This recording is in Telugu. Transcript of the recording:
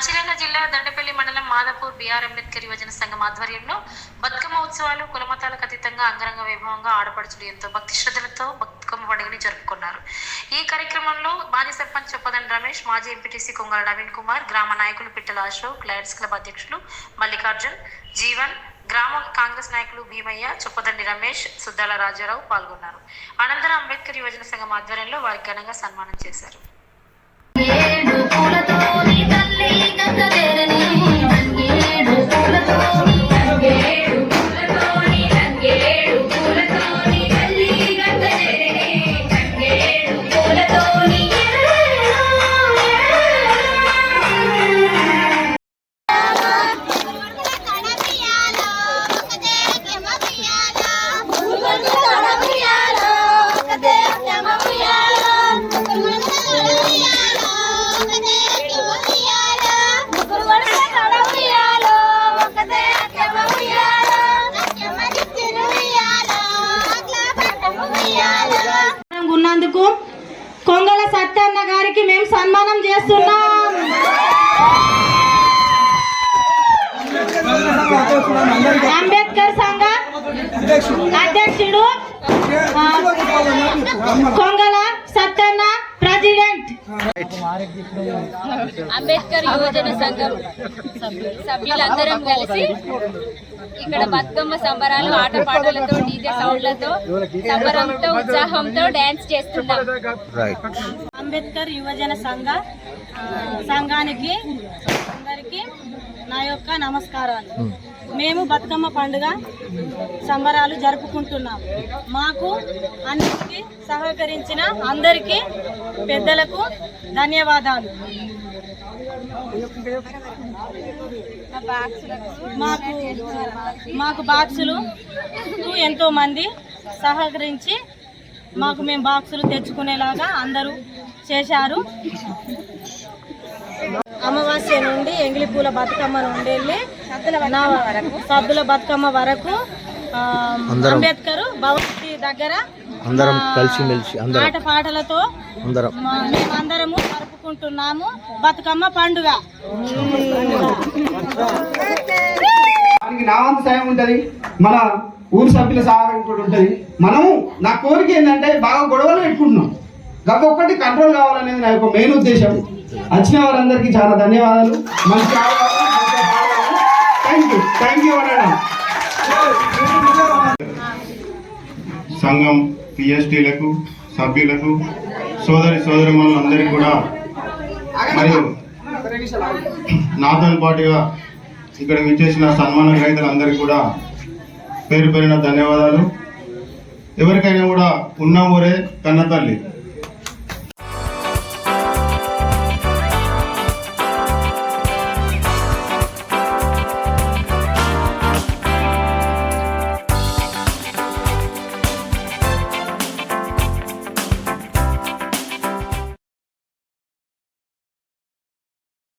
మంచిర్యాల జిల్లా దండపల్లి మండలం మాదాపూర్ బిఆర్ అంబేద్కర్ యువజన సంఘం ఆధ్వర్యంలో బతుకమ్మ ఉత్సవాలు కులమతాలకు అతీతంగా అంగరంగ వైభవంగా ఆడపడుచులు ఎంతో భక్తి శ్రద్ధలతో బతుకమ్మ పండుగని జరుపుకున్నారు. ఈ కార్యక్రమంలో మాజీ సర్పంచ్ చొప్పదండి రమేష్ మాజీ ఎంపీటీసీ కొంగళ నవీన్ కుమార్ గ్రామ నాయకులు పిట్టల అశోక్ లయన్స్ క్లబ్ అధ్యక్షులు మల్లికార్జున్ జీవన్ గ్రామ కాంగ్రెస్ నాయకులు భీమయ్య చొప్పదండి రమేష్ సుద్దాల రాజారావు పాల్గొన్నారు. అనంతరం అంబేద్కర్ యువజన సంఘం ఆధ్వర్యంలో వారికి ఘనంగా సన్మానం చేశారు. ఉన్నందుకు కొంగల సత్యన్న గారికి మేము సన్మానం చేస్తున్నాం. అంబేద్కర్ సంఘ అధ్యక్షుడు కొంగల సత్యన్న ప్రెసిడెంట్. అంబేద్కర్ యువజన సంఘం సభ్యులందరం కలిసి ఇక్కడ బతుకమ్మ సంబరాలు ఆటపాటలతో డీజే సౌండ్లతో సంబరంతో ఉత్సాహంతో డాన్స్ చేస్తున్నాం అంబేద్కర్ యువజన సంఘ ఆ, సంఘానికి అందరికీ నా యొక్క నమస్కారాలు. మేము బతుకమ్మ పండుగ సంబరాలు జరుపుకుంటున్నాం మాకు అన్నిటికీ సహకరించిన అందరికీ పెద్దలకు ధన్యవాదాలు. మాకు మాకు బాక్సులు ఎంతో మంది సహకరించి మాకు మేము బాక్సులు తెచ్చుకునేలాగా అందరూ చేశారు. నుండి ఎంగిలి పూల బతుకమ్మ నుండి వెళ్ళి సద్దుల బతుకమ్మ వరకు అంబేద్కర్ భవతి దగ్గర అందరం ఆ, కలిసిమెలిసి అందరం. ఆట పాటలతో అందరం. మేమందరము జరుపుకుంటున్నాము. బతుకమ్మ పండుగ. దానికి నా వంతు సాయం ఉంటుంది. మన ఊరు సభ్యుల సహాయం కూడా ఉంటుంది. మనము నా కోరిక ఏంటంటే బాగా గొడవలు పెట్టుకుంటున్నాం. గత ఒక్కటి కంట్రోల్ కావాలనేది నా యొక్క మెయిన్ ఉద్దేశం. వచ్చిన వారందరికీ చాలా ధన్యవాదాలు. మంచి థ్యాంక్ యూ థ్యాంక్ యూ సంఘం పిఎస్టీలకు సభ్యులకు సోదరి సోదరిమణులందరికీ కూడా మరియు నాతో పాటుగా ఇక్కడ విచ్చేసిన సన్మాన గ్రహీతలందరికీ కూడా పేరు పేరిన ధన్యవాదాలు. ఎవరికైనా కూడా ఉన్న ఊరే కన్న తల్లి